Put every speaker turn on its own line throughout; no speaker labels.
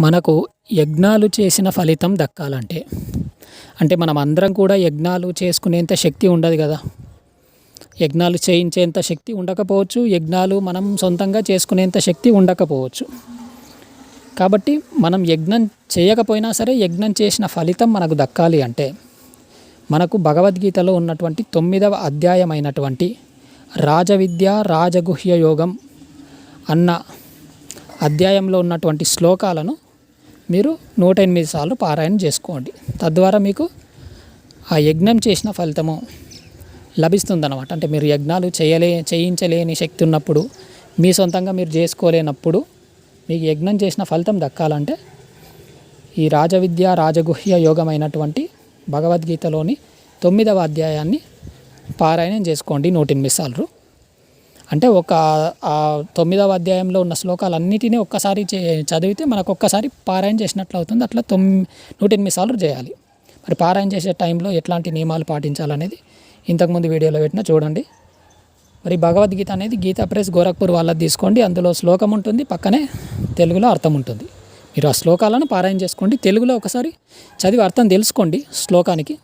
మనకు యజ్ఞాలు చేసిన ఫలితం దక్కాలంటే. అంటే మనం అందరం కూడా యజ్ఞాలు చేసుకునేంత శక్తి ఉండదు కదా. యజ్ఞాలు చేయించేంత శక్తి ఉండకపోవచ్చు యజ్ఞాలు మనం సొంతంగా చేసుకునేంత శక్తి ఉండకపోవచ్చు. కాబట్టి మనం యజ్ఞం చేయకపోయినా సరే యజ్ఞం చేసిన ఫలితం మనకు దక్కాలి అంటే మనకు భగవద్గీతలో ఉన్నటువంటి తొమ్మిదవ అధ్యాయమైనటువంటి రాజవిద్య రాజగుహ్య యోగం అన్న అధ్యాయంలో ఉన్నటువంటి శ్లోకాలను మీరు నూట ఎనిమిది సార్లు పారాయణ చేసుకోండి. తద్వారా మీకు ఆ యజ్ఞం చేసిన ఫలితము లభిస్తుందన్నమాట. అంటే మీరు యజ్ఞాలు చేయలే చేయించలేని శక్తి ఉన్నప్పుడు మీ సొంతంగా మీరు చేసుకోలేనప్పుడు మీకు యజ్ఞం చేసిన ఫలితం దక్కాలంటే ఈ రాజవిద్య రాజగుహ్య యోగమైనటువంటి భగవద్గీతలోని తొమ్మిదవ అధ్యాయాన్ని పారాయణం చేసుకోండి నూట ఎనిమిది సార్లు. అంటే ఒక తొమ్మిదవ అధ్యాయంలో ఉన్న శ్లోకాలన్నిటినీ ఒక్కసారి చే చదివితే మనకు ఒక్కసారి పారాయణ చేసినట్లు అవుతుంది. అట్లా తొమ్మి నూట ఎనిమిది సార్లు చేయాలి. మరి పారాయణ చేసే టైంలో ఎట్లాంటి నియమాలు పాటించాలనేది ఇంతకుముందు వీడియోలో పెట్టిన చూడండి. మరి భగవద్గీత అనేది గీతా ప్రెస్ గోరఖ్పూర్ వాళ్ళది తీసుకోండి. అందులో శ్లోకం ఉంటుంది పక్కనే తెలుగులో అర్థం ఉంటుంది. మీరు ఆ శ్లోకాలను పారాయణ చేసుకోండి. తెలుగులో ఒకసారి చదివి అర్థం తెలుసుకోండి శ్లోకానికి.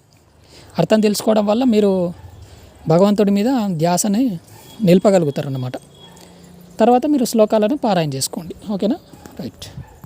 అర్థం తెలుసుకోవడం వల్ల మీరు భగవంతుడి మీద ధ్యాసని నిలపగలుగుతారు అన్నమాట తర్వాత మీరు శ్లోకాలను పారాయణ చేసుకోండి. ఓకేనా? రైట్.